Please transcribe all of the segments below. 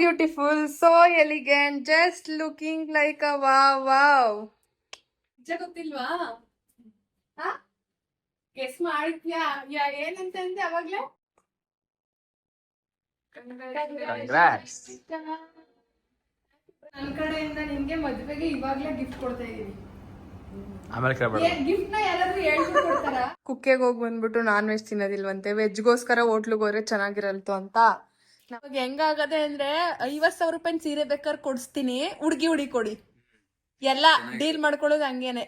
beautiful, so elegant just looking like uh wow wow ನಿಜ ಗೊತ್ತಿಲ್ವಾ? Guess ಮಾಡಿದ್ಯಾ ಯಾ ಏನಂತ ಅಂದೆ ಅವಾಗ್ಲೇ? Congrats. ನನ್ ಕಡೆಯಿಂದ ನಿಮ್ಗೆ ಮದ್ವೆಗೆ ಇವಾಗ್ಲೇ ಗಿಫ್ಟ್ ಕೊಡ್ತಾ ಇದೀನಿ. ಆಮೇಲೆ ಕೇಳ್ಬೇಡ. ಗಿಫ್ಟ್ನ ಯಾರಾದ್ರೂ ಹೇಳ್ಬಿಟ್ಟು ಕೊಡ್ತಾರ? ಕುಕ್ಕೆಗೆ ಹೋಗಿ ಬಂದ್ಬಿಟ್ಟು ನಾನ್ ವೆಜ್ ತಿನ್ನೋದಿಲ್ವಂತೆ ವೆಜ್ಗೋಸ್ಕರ ಹೋಟ್ಲಿಗೆ ಹೋದ್ರೆ ಚೆನ್ನಾಗಿರಲ್ತು ಅಂತ? ನಮಗೆ ಹೆಂಗಾಗದೆ ಅಂದ್ರೆ ಐವತ್ ಸಾವಿರ ರೂಪಾಯಿ ಸೀರೆ ಬೇಕಾದ್ರೆ ಕೊಡಿಸ್ತೀನಿ ಹುಡ್ಗಿ ಹುಡಿ ಕೊಡಿ. ಎಲ್ಲ ಡೀಲ್ ಮಾಡ್ಕೊಳ್ಳೋದು ಹಂಗೇನೆ.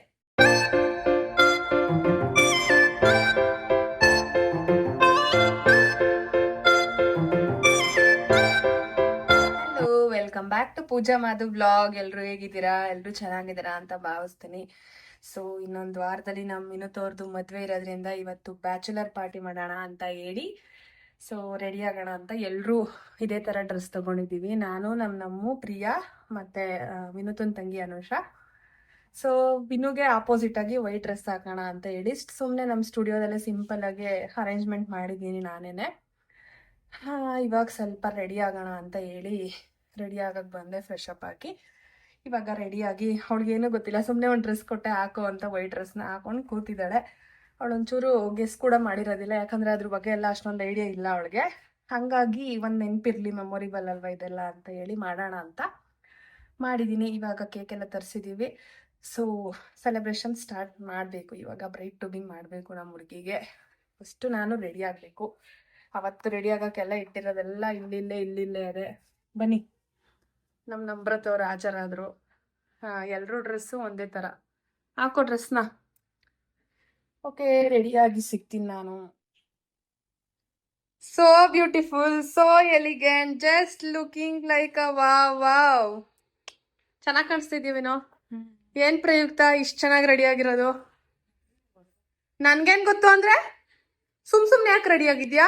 Welcome back to Pooja Madhu blog ಎಲ್ರು ಹೇಗಿದ್ದೀರಾ? ಎಲ್ರು ಚೆನ್ನಾಗಿದ್ದೀರಾ ಅಂತ ಭಾವಿಸ್ತೀನಿ. ಸೊ ಇನ್ನೊಂದು ವಾರದಲ್ಲಿ ನಮ್ಮ ವಿನುತವ್ರದ್ದು ಮದ್ವೆ ಇರೋದ್ರಿಂದ ಇವತ್ತು ಬ್ಯಾಚುಲರ್ ಪಾರ್ಟಿ ಮಾಡೋಣ ಅಂತ ಹೇಳಿ ಸೊ ರೆಡಿ ಆಗೋಣ ಅಂತ ಎಲ್ಲರೂ ಇದೇ ಥರ ಡ್ರೆಸ್ ತಗೊಂಡಿದ್ದೀವಿ. ನಾನು ನಮ್ಮ ನಮ್ಮು, ಪ್ರಿಯಾ ಮತ್ತೆ ವಿನೂತನ್ ತಂಗಿ ಅನುಷಾ. ಸೊ ವಿನುಗೆ ಆಪೋಸಿಟ್ ಆಗಿ ವೈಟ್ ಡ್ರೆಸ್ ಹಾಕೋಣ ಅಂತ ಹೇಳಿ ಸುಮ್ಮನೆ ನಮ್ಮ ಸ್ಟುಡಿಯೋದಲ್ಲೇ ಸಿಂಪಲ್ ಆಗಿ ಅರೇಂಜ್ಮೆಂಟ್ ಮಾಡಿದ್ದೀನಿ ನಾನೇನೆ. ಹಾಂ, ಇವಾಗ ಸ್ವಲ್ಪ ರೆಡಿ ಆಗೋಣ ಅಂತ ಹೇಳಿ ರೆಡಿ ಆಗಕ್ಕೆ ಬಂದೆ ಫ್ರೆಶ್ ಅಪ್ ಹಾಕಿ ಇವಾಗ ರೆಡಿಯಾಗಿ ಅವಳಿಗೇನು ಗೊತ್ತಿಲ್ಲ ಸುಮ್ಮನೆ ಒಂದು ಡ್ರೆಸ್ ಕೊಟ್ಟೆ ಹಾಕೋ ಅಂತ ವೈಟ್ ಡ್ರೆಸ್ನ ಹಾಕೊಂಡು ಕೂತಿದ್ದಾಳೆ. ಅವಳೊಂಚೂರು ಗೆಸ್ ಕೂಡ ಮಾಡಿರೋದಿಲ್ಲ, ಯಾಕಂದರೆ ಅದ್ರ ಬಗ್ಗೆ ಎಲ್ಲ ಅಷ್ಟೊಂದು ಐಡಿಯಾ ಇಲ್ಲ ಅವಳಿಗೆ. ಹಾಗಾಗಿ ಒಂದು ನೆನಪಿರಲಿ ಮೆಮೊರಿಬಲ್ ಅಲ್ವಾ ಇದೆಲ್ಲ ಅಂತ ಹೇಳಿ ಮಾಡೋಣ ಅಂತ ಮಾಡಿದ್ದೀನಿ ಇವಾಗ ಕೇಕ್ ಎಲ್ಲ ತರಿಸಿದ್ದೀವಿ ಸೊ ಸೆಲೆಬ್ರೇಷನ್ ಸ್ಟಾರ್ಟ್ ಮಾಡಬೇಕು. ಇವಾಗ ಬ್ರೈಟ್ ಟೂಬಿಂಗ್ ಮಾಡಬೇಕು ನಮ್ಮ ಹುಡುಗಿಗೆ. ಫಸ್ಟು ನಾನು ರೆಡಿ ಆಗಬೇಕು. ಅವತ್ತು ರೆಡಿ ಆಗೋಕ್ಕೆಲ್ಲ ಇಟ್ಟಿರೋದೆಲ್ಲ ಇಲ್ಲಿಲ್ಲೇ ಇಲ್ಲಿಲ್ಲೇ ಅದೇ ಬನ್ನಿ. ನಮ್ಮ ನಮ್ರತ್ ಅವ್ರು ಹಾಜರಾದರು. ಹಾಂ ಎಲ್ಲರೂ ಡ್ರೆಸ್ಸು ಒಂದೇ ಥರ ಹಾಕೋ ಡ್ರೆಸ್ನ ಓಕೆ ರೆಡಿಯಾಗಿ ಸಿಗ್ತೀನಿ ನಾನು so beautiful so elegant just looking like uh wow wow ಚೆನ್ನಾಗಿ ಕಾಣಿಸ್ತಿದ್ದೀವಿನೋ ಏನ್ ಪ್ರಯುಕ್ತ? ಇಷ್ಟು ಚೆನ್ನಾಗಿ ರೆಡಿ ಆಗಿರೋದು? ನನ್ಗೇನ್ ಗೊತ್ತು ಅಂದ್ರೆ? ಸುಮ್ ಸುಮ್ನೆ ಯಾಕೆ ರೆಡಿ ಆಗಿದ್ಯಾ?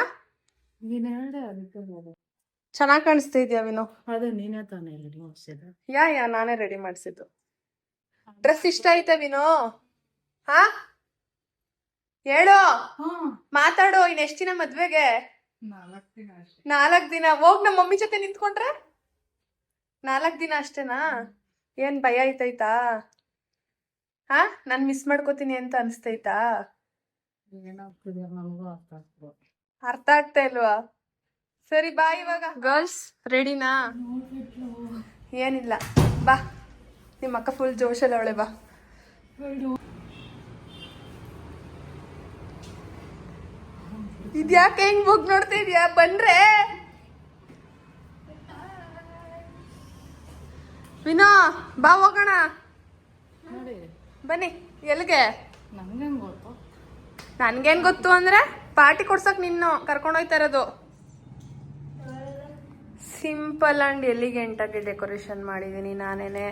ಚೆನ್ನಾಗಿ ಕಾಣಿಸ್ತಾ ಇದೆಯಾ ವಿನೋ? ಅದು ನೀನೇ ತಾನೇ ರೆಡಿ ಮಾಡಿಸಿದ್ದು. ಯಾ ಯಾ ನಾನೇ ರೆಡಿ ಮಾಡಿಸಿದ್ದು. ಡ್ರೆಸ್ ಇಷ್ಟ ಆಯ್ತಾ ವಿನೋ? ಹಾ? ಹೇಳು. ಮಾತಾಡು ಇನ್ ಎಷ್ಟ್ ದಿನ ಮದ್ವೆಗೆ? ನಾಲ್ಕು ದಿನ ಅಷ್ಟೇ. ನಾಲ್ಕ್ ದಿನ. ಹೋಗ್ ನಮ್ಮ ಮಮ್ಮಿ ಜೊತೆ ನಿಂತ್ಕೊಂಡ್ರೆ? ನಾಲ್ಕ್ ದಿನ ಅಷ್ಟೇನಾ? ಏನ್ ಭಯ ಆಯ್ತೈತಾ ಹಾ ನಾನ್ ಮಿಸ್ ಮಾಡ್ಕೋತೀನಿ ಅಂತ ಅನ್ಸ್ತೈತಾ? ಅರ್ಥ ಆಗ್ತಾ ಇಲ್ವಾ? ಸರಿ ಬಾ ಇವಾಗ. ಗರ್ಲ್ಸ್ ರೆಡಿನಾ ಏನಿಲ್ಲ. ಬಾ. ನಿಮ್ಮ ಅಕ್ಕ ಫುಲ್ ಜೋಶಲ್ಲ ಅವಳೆ ಬಾ. ಇದ್ಯಾಕೆ ಹೆಂಗ್ ಬುಕ್ ನೋಡ್ತಾ ಇದ್ಯಾ? ಬಂದ್ರೆ. ವಿನೋ ಬಾ ಹೋಗೋಣ. ನೋಡಿ. ಬನ್ನಿ ಎಲ್ಲಿಗೆ? ನನ್ಗೇನ್ ಗೊತ್ತು ಅಂದ್ರೆ ಪಾರ್ಟಿ ಕೊಡ್ಸಕ್ ನಿನ್ನ ಕರ್ಕೊಂಡೋಯ್ತಾ ಇರೋದು. ಸಿಂಪಲ್ ಆ್ಯಂಡ್ ಎಲಿಗೆಂಟಾಗಿ ಡೆಕೋರೇಷನ್ ಮಾಡಿದ್ದೀನಿ ನಾನೇನೆ.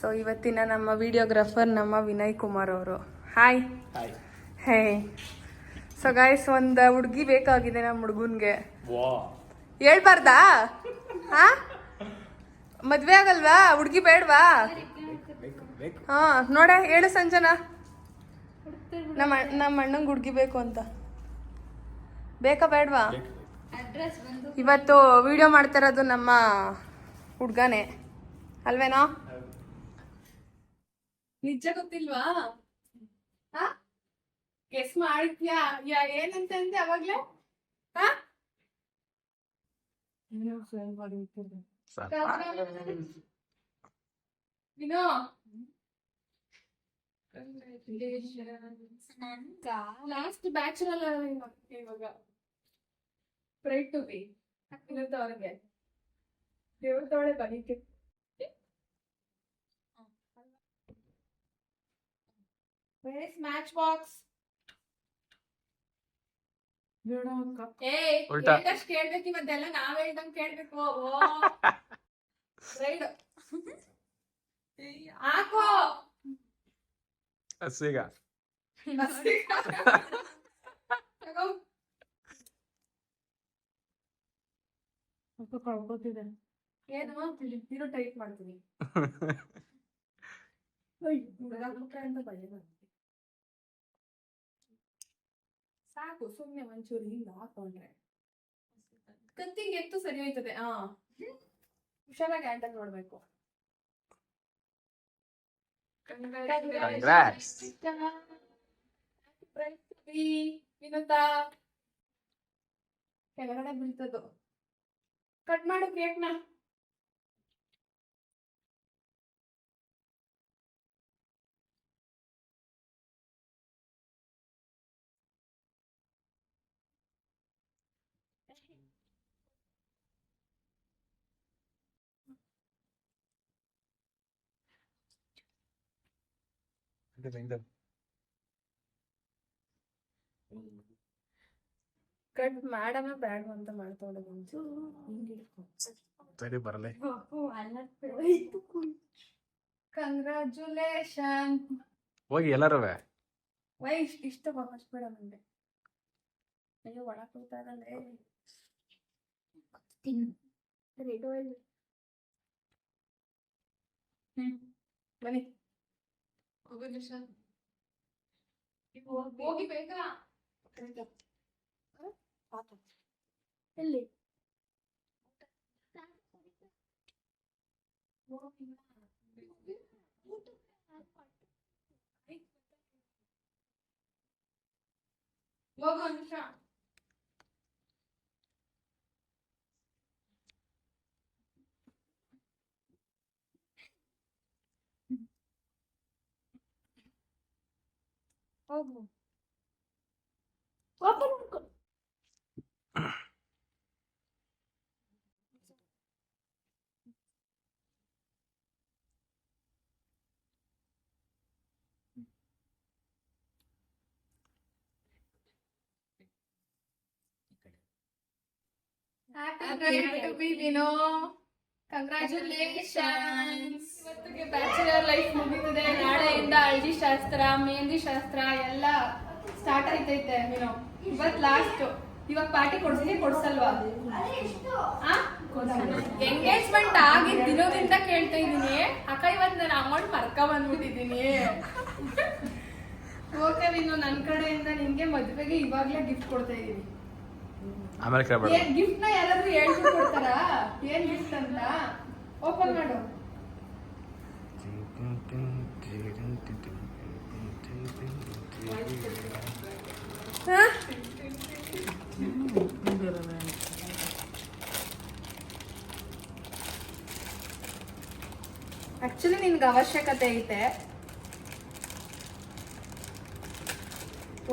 ಸೊ ಇವತ್ತಿನ ನಮ್ಮ ವಿಡಿಯೋಗ್ರಾಫರ್ ನಮ್ಮ ವಿನಯ್ ಕುಮಾರ್ ಅವರು. Hi hi hey so guys ಒಂದು ಹುಡುಗಿ ಬೇಕಾಗಿದೆ ನಮ್ಮ ಹುಡುಗನ್ಗೆ. ವಾ. ಹೇಳ್ಬಾರ್ದಾ? ಹಾ? ಮದ್ವೆ ಆಗಲ್ವಾ? ಹುಡುಗಿ ಬೇಡ್ವಾ? ಹಾ ನೋಡ ಹೇಳು ಸಂಜನಾ. ನಮ್ಮ ನಮ್ಮ ಅಣ್ಣಂಗೆ ಹುಡುಗಿ ಬೇಕು ಅಂತ. ಬೇಕಾ ಬೇಡ್ವಾ? ಇವತ್ತು ವಿಡಿಯೋ ಮಾಡ್ತಾ ಇರೋದು ನಮ್ಮ ಹುಡ್ಗನೇ. ಅಲ್ವೇನೋ? ನಿಜ ಗೊತ್ತಿಲ್ವಾ? ಗೆಸ್ ಮಾಡಿದ್ಯಾ ಯಾ ಏನಂತ ಅಂದೆ ಅವಾಗ್ಲೇ? ಇಟ್ಟಿದ್ದೆ. ವಿನೋ? ಲಾಸ್ಟ್ ಬ್ಯಾಚುರಲ್ ಇವಾಗ. ಬ್ರೈಟ್ ಟು ಬಿ ಅವ್ರಿಗೆ. ದೇವ್ರ ತವಳೆ ಬರೀಕೆ ಮ್ಯಾಚ್ ಬಾಕ್ಸ್ ಉಲ್ಟಾ. ಹೇಳ್ದಷ್ಟ್ ಕೇಳ್ಬೇಕು ಇವತ್ತೆಲ್ಲ ನಾವ್ ಹೇಳ್ದಂಗ್ ಕೇಳ್ಬೇಕು ಹಾಕೋ. ಹಸಿಗ. ಕಳ್ಕೊತಿದೆ. ಏನು? ಟೈಪ್ ಮಾಡ್ತೀನಿ. ಅಂತ ಭಯ ಬಂತು. ಸಾಕು ಸುಮ್ನೆ ಒಂಚೂರು ಹಿಂಗ ಹಾಕೊಂಡ್ರೆ. ಕತ್ತಿಗೆ ಎತ್ತು ಸರಿ ಹೋಯ್ತದೆ ಹಾ ಹುಷಾರಾಗಿ ಹ್ಯಾಂಡಲ್ ನೋಡ್ಬೇಕು. ವಿನೋತಾ ವಿನುತಾ. ಕೆಳಗಡೆ ಬೀಳ್ತದು ಕಟ್ ಮಾಡು ಕೇಕ್ನ ಕಟ್ ಮಾಡಮ್ಮ ಬೇಡ ಅಂತ ಮಾಡ್ಕೊಂಡೆ ಸರಿ ಬರಲೇ. ಕಂಗ್ರಾಚುಲೇಷನ್ ಹೋಗಿ ವೈ ಇಷ್ಟ ಇಷ್ಟ ಫಸ್ಟ್ ಬೇಡ ಮುಂದೆ ಅಯ್ಯೋ ಒಳ ರೆಡ್ ಆಯಿಲ್ ಹ್ಮ್ ಬನ್ನಿ. ಹೋಗಿ ಬೇಗ. ಎಲ್ಲಿ? ಹೋಗೋ ನಿಮಿಷ. problem. What? Happy, birthday to be congratulations ಇವತ್ತಿಗೆ ಬ್ಯಾಚುಲರ್ ಲೈಫ್ ಮುಗಿದಿದೆ ನಾಳೆಯಿಂದ ಹಳದಿ ಶಾಸ್ತ್ರ ಮೆಹಂದಿ ಶಾಸ್ತ್ರ ಎಲ್ಲ ಸ್ಟಾರ್ಟ್ ಆಯ್ತೈತೆ ಏನೋ ಇವತ್ ಲಾಸ್ಟ್ ಇವಾಗ ಪಾರ್ಟಿ ಕೊಡ್ತೀನಿ ಕೊಡ್ಸಲ್ವಾ? ಎಂಗೇಜ್ಮೆಂಟ್ ಆಗಿದ್ ದಿನದಿಂದ ಕೇಳ್ತಾ ಇದೀನಿ ಅಕ್ಕ ಇವತ್ ನಾನು ಅಮೌಂಟ್ ಮರ್ಕ ಬಂದ್ಬಿಟ್ಟಿದೀನಿ ಓಕೆ ನೀನು ನನ್ನ ಕಡೆಯಿಂದ ನಿನ್ಗೆ ಮದುವೆಗೆ ಇವಾಗ್ಲೇ ಗಿಫ್ಟ್ ಕೊಡ್ತಾ ಇದೀನಿ ಆಮೇಲೆ ಕೇಳ್ಬೇಡ. ಏನ್ ಗಿಫ್ಟ್ನ ಯಾರಾದ್ರೂ ಕೊಡ್ತಾರಾ? ಏನ್ ಗಿಫ್ಟ್ ಅಂತ? ಓಪನ್ ಮಾಡು. ಆಕ್ಚುಲಿ ನಿನ್ಗೆ ಅವಶ್ಯಕತೆ ಐತೆ.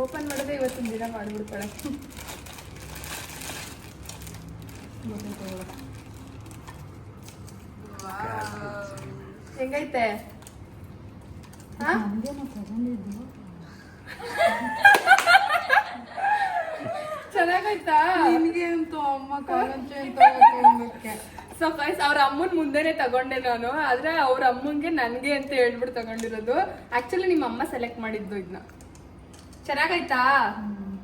ಓಪನ್ ಮಾಡಿದ್ರೆ ಇವತ್ತಿನ ದಿನ ಮಾಡ್ಬಿಡ್ತಾಳೆ. ಹೆಂಗೈತೆ? ಹಾ? ಚೆನ್ನಾಗೈತಾ? ನಿನ್ಗೆ ಅಂತೂ ಅಮ್ಮ ಕಾಲಂಚೆ ಅಂತ ಸೊ ಫೈಸ್ ಅವ್ರ ಅಮ್ಮನ್ ಮುಂದೆನೆ ತಗೊಂಡೆ ನಾನು. ಆದ್ರೆ ಅವ್ರ ಅಮ್ಮಂಗೆ ನನ್ಗೆ ಅಂತ ಹೇಳ್ಬಿಟ್ಟು ತಗೊಂಡಿರೋದು. ಆಕ್ಚುಲಿ ನಿಮ್ಮ ಅಮ್ಮ ಸೆಲೆಕ್ಟ್ ಮಾಡಿದ್ದು ಇದನ್ನ ಚೆನ್ನಾಗೈತಾ?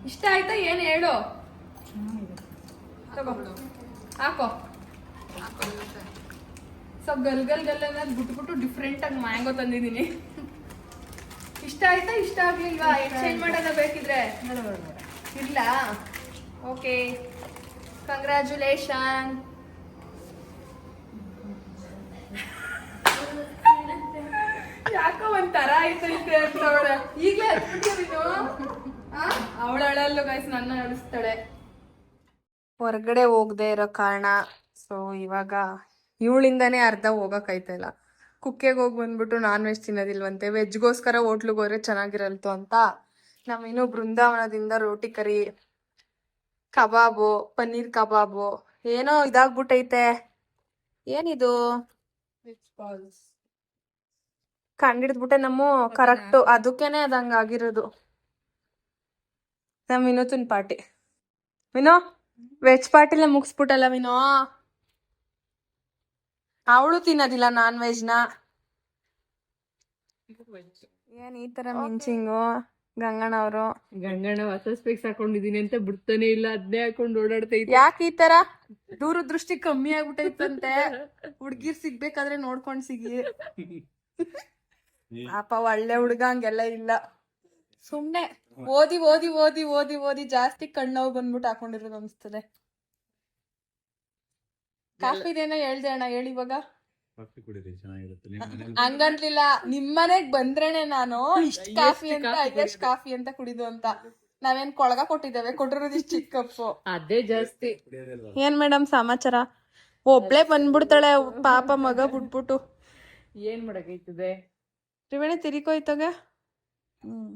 ಇಷ್ಟ ಆಯ್ತಾ? ಏನ್ ಹೇಳು? ತಗೋ ಹಾಕೋ. ಸೊ ಗಲ್ ಗಲ್ ಗಲ್ ಅನ್ನೋದು ಬಿಟ್ಬಿಟ್ಟು ಡಿಫ್ರೆಂಟಾಗಿ ಮ್ಯಾಂಗೋ ತಂದಿದ್ದೀನಿ. ಇಷ್ಟ ಆಯ್ತಾ ಇಷ್ಟ ಆಗ್ಲಿಲ್ವಾ? ಎಕ್ಸ್ಚೇಂಜ್ ಮಾಡೋದ ಬೇಕಿದ್ರೆ? ಇಲ್ಲ. ಓಕೆ ಕಂಗ್ರ್ಯಾಚುಲೇಷನ್ ಯಾಕೋ ಒಂಥರ ಆಯ್ತು ಅಂತ ಅವಳ ಈಗಲೇ ಅವಳ ಅಳಲ್ಲು ಗೈಸ್ ನನ್ನ ಅಳಿಸ್ತಾಳೆ ಹೊರಗಡೆ ಹೋಗದೆ ಇರೋ ಕಾರಣ ಸೊ ಇವಾಗ ಇವಳಿಂದಾನೇ ಅರ್ಧ ಹೋಗಕ್ಕಾಯ್ತಲ್ಲ ಕುಕ್ಕೆಗೆ ಹೋಗಿ ಬಂದ್ಬಿಟ್ಟು ನಾನ್ ವೆಜ್ ತಿನ್ನೋದಿಲ್ವಂತೆ ವೆಜ್ಗೋಸ್ಕರ ಹೋಟ್ಲಿಗೆ ಹೋದ್ರೆ ಚೆನ್ನಾಗಿರಲ್ತು ಅಂತ ನಾವಿನ್ನು ಬೃಂದಾವನದಿಂದ ರೋಟಿ ಕರಿ ಕಬಾಬು ಪನ್ನೀರ್ ಕಬಾಬು ಏನೋ ಇದಾಗ್ಬಿಟ್ಟೈತೆ ಏನಿದು? ಕಂಡಿಡ್ದ್ಬಿಟ್ಟೆ ನಮ್ಮ ಕರೆಕ್ಟ್ ಅದಕ್ಕೇನೆ ಅದಂಗಾಗಿರೋದು ನಮ್ಮ ನಮ್ ವಿನೋತನ್ ಪಾರ್ಟಿ. ವಿನೋ? ವೆಜ್ ಪಾರ್ಟಿಲೆ ಮುಗಿಸ್ಬಿಟ್ಟಲ್ಲ ವಿನೋ? ಅವಳು ತಿನ್ನೋದಿಲ್ಲ ನಾನ್ ವೆಜ್ನ ಏನ್ ಈ ತರ ಮಿಂಚಿಂಗ್? ಗಂಗಣ್ಣ ಅವರು. ಗಂಗಣ್ಣ ಹೊಸ ಸ್ಪೆಕ್ಸ್ ಹಾಕೊಂಡಿದೀನಿ ಅಂತ ಬಿಡ್ತಾನೆ ಇಲ್ಲ ಅದ್ನೇ ಹಾಕೊಂಡು ಓಡಾಡ್ತೈತಿ ಯಾಕೆ ಈ ತರ? ದೂರದೃಷ್ಟಿ ಕಮ್ಮಿ ಆಗ್ಬಿಟ್ಟೈತಂತೆ ಹುಡ್ಗಿರ್ ಸಿಗ್ಬೇಕಾದ್ರೆ ನೋಡ್ಕೊಂಡ್ ಸಿಗಿ. ಪಾಪ ಒಳ್ಳೆ ಹುಡ್ಗ ಹಂಗೆಲ್ಲ ಇಲ್ಲ. ಸುಮ್ನೆ ಓದಿ ಓದಿ ಓದಿ ಓದಿ ಓದಿ ಜಾಸ್ತಿ ಕಣ್ಣೋ ಬಂದ್ಬಿಟ್ಟು ಹಾಕೊಂಡಿರೋದು ಅನ್ಸ್ತದೆ. ಕಾಫಿ ಹೇಳ್ದೆ ಅಣ್ಣ ಹೇಳಿ ಇವಾಗ. ಕಾಫಿ ಕುಡಿರಿ ಚೆನ್ನಾಗಿರುತ್ತೆ. ನಿಮ್ಮ ಮನೇಲಿ ಹಂಗನ್ಲಿಲ್ಲ ನಿಮ್ಮನೆಗ್ ಬಂದ್ರೇನೆ ನಾನು ಇಷ್ಟ ಕಾಫಿ ಅಂತ ಐದಷ್ಟು ಕಾಫಿ ಅಂತ ಕುಡಿದು ಅಂತ. ನಾವೇನ್ ಕೊಳಗ ಕೊಟ್ಟಿದ್ದೇವೆ ಕೊಟ್ಟಿರೋದು ಇಷ್ಟ ಚಿಕ್ಕ ಕಪ್ಪು. ಅದೇ ಜಾಸ್ತಿ. ಕುಡಿಯೋದಿಲ್ವಾ? ಏನ್ ಮೇಡಮ್ ಸಮಾಚಾರ? ಒಬ್ಳೆ ಬಂದ್ಬಿಡ್ತಾಳೆ ಪಾಪ ಮಗ ಬಿಟ್ಬಿಟ್ಟು. ಏನ್ ಮಾಡಕೈತದೆ ತ್ರಿವೇಣಿ ತಿರಿಕೋಯ್ತಾಗ ಹ್ಮ್.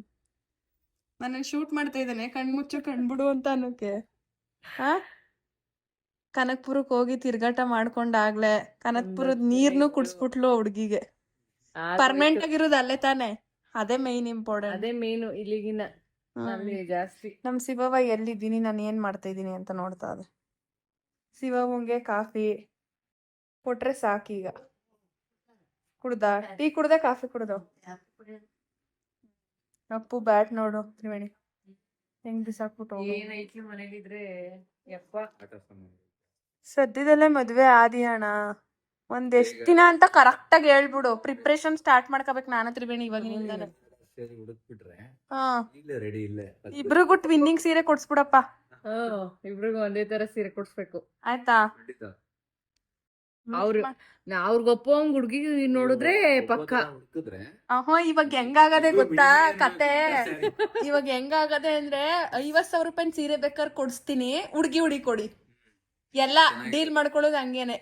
ನನ್ನ ಶೂಟ್ ಮಾಡ್ತಾ ಇದ್ದಾನೆ. ಕಣ್ಮುಚ್ಚು ಕಣ್ಬಿಡು ಅಂತ ಅನ್ನೋಕೆ. ಹಾ? ಕನಕ್ಪುರಕ್ಕೆ ಹೋಗಿ ತಿರ್ಗಾಟ ಮಾಡ್ಕೊಂಡಾಗ್ಲೆ ಕನಕ್ಪುರದ ನೀರ್ನು ಕುಡ್ಸ್ಬಿಟ್ಲು ಹುಡ್ಗಿಗೆ. ಪರ್ಮನೆಂಟ್ ಆಗಿರೋದು ಅಲ್ಲೇ ತಾನೆ? ಅದೇ ಮೈನ್ ಇಂಪಾರ್ಟೆಂಟ್ ಅದೇ ಮೇನು ಇಲ್ಲಿಗಿನ ಜಾಸ್ತಿ. ನಮ್ ಶಿವವ ಎಲ್ಲಿದ್ದೀನಿ ನಾನು ಏನ್ ಮಾಡ್ತಾ ಇದ್ದೀನಿ ಅಂತ ನೋಡ್ತಾ ಇದೆ. ಶಿವವಂಗೆ ಕಾಫಿ ಕೊಟ್ರೆ ಸಾಕೀಗ. ಕುಡ್ದ? ಟೀ ಕುಡ್ದೆ ಕಾಫಿ ಕುಡ್ದು? ಅಪ್ಪು ಬ್ಯಾಟ್ ನೋಡು ತ್ರಿವೇಣಿ. ಹೆಂಗ್ ಬಿಸಾಕ್ಬಿಟ್ಟು ಹೋಗು. ಏನೈತಿ ಮನೇಲಿದ್ರೆ ಯಪ್ಪ. ಸದ್ಯದಲ್ಲೇ ಮದ್ವೆ ಆದಿ ಅಣ್ಣ. ಒಂದ್ ಎಷ್ಟ್ ದಿನ ಅಂತ ಕರೆಕ್ಟ್ ಆಗಿ ಹೇಳ್ಬಿಡು. ಪ್ರಿಪ್ರೇಷನ್ ಸ್ಟಾರ್ಟ್ ಮಾಡ್ಕೋಬೇಕು ನಾನು ತ್ರಿವೇಣಿ ಇವಾಗಿನಿಂದ ಸೇರಿ ಹುಡುಕ್ಬಿಟ್ರೆ ಹಾ. ಇಲ್ಲೇ ರೆಡಿ ಇಲ್ಲೇ. ಇಬ್ರಿಗೂ ಟ್ವಿನ್ನಿಂಗ್ ಸೀರೆ ಕೊಡ್ಸ್ಬಿಡಪ್ಪ. ಇಬ್ರಿಗೂ ಒಂದೇ ತರ ಸೀರೆ ಕೊಡ್ಸ್ಬೇಕು. ಆಯ್ತಾ? ಖಂಡಿತ. ಅವ್ರು ನಾ ಅವ್ರಿಗೆ ಒಪ್ಪೋಂಗ್ ಹುಡ್ಗಿ ನೋಡಿದ್ರೆ ಪಕ್ಕ. ಅಹೋ ಇವಾಗ ಹೆಂಗಾಗದೆ ಗೊತ್ತಾ ಕತೆ? ಇವಾಗ ಹೆಂಗಾಗದೆ ಅಂದ್ರೆ ಐವತ್ ಸಾವಿರ ರೂಪಾಯಿ ಸೀರೆ ಬೇಕಾದ್ರೆ ಕೊಡಿಸ್ತೀನಿ ಹುಡ್ಗಿ ಹುಡಿ ಕೊಡಿ. ಎಲ್ಲ ಡೀಲ್ ಮಾಡ್ಕೊಳ್ಳೋದು ಹಂಗೇನೆ.